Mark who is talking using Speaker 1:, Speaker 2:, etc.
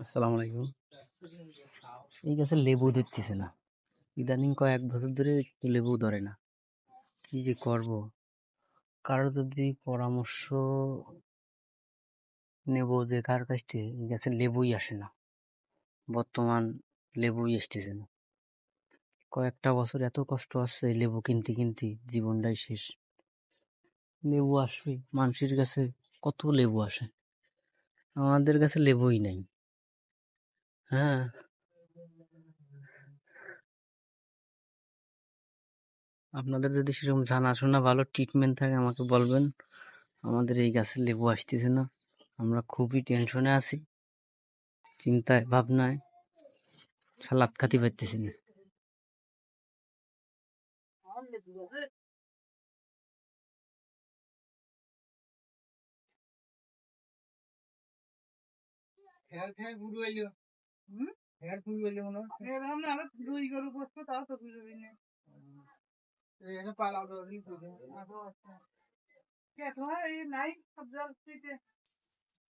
Speaker 1: আসসালামু আলাইকুম। এই গাছে লেবু ধরতেছে না। ইদানিং কয়েক বছর ধরে একটু লেবু ধরে না। কি যে করব? কারও যদি পরামর্শ নেব যে কার কাছ এই গাছে লেবুই আসে না। বর্তমান লেবুই আসতেছে না। কয়েকটা বছর এত কষ্ট এই লেবু কিনতে কিনতে, জীবনটাই শেষ। লেবু আসবে, মানুষের কাছে কত লেবু আসে? আমাদের কাছে লেবুই নাই। হ্যাঁ। আপনাদের যদি সেরকম জানাশোনা ভালো ট্রিটমেন্ট থাকে, আমাকে বলবেন। আমাদের এই গাছের লেবু আসতেছে না। আমরা খুবই টেনশনে আছি। চিন্তায়, ভাবনায়। সালাদ খাতে পারতেছি না।
Speaker 2: ফের ফের গুড় ফের গুড় হইল মনে হয়। ফের আমরা আরও দুই গরু বসতো তাও তো গুড় হইনি এটা পালাও তো রিল আচ্ছা। কে তোমার এই নাই? সব জল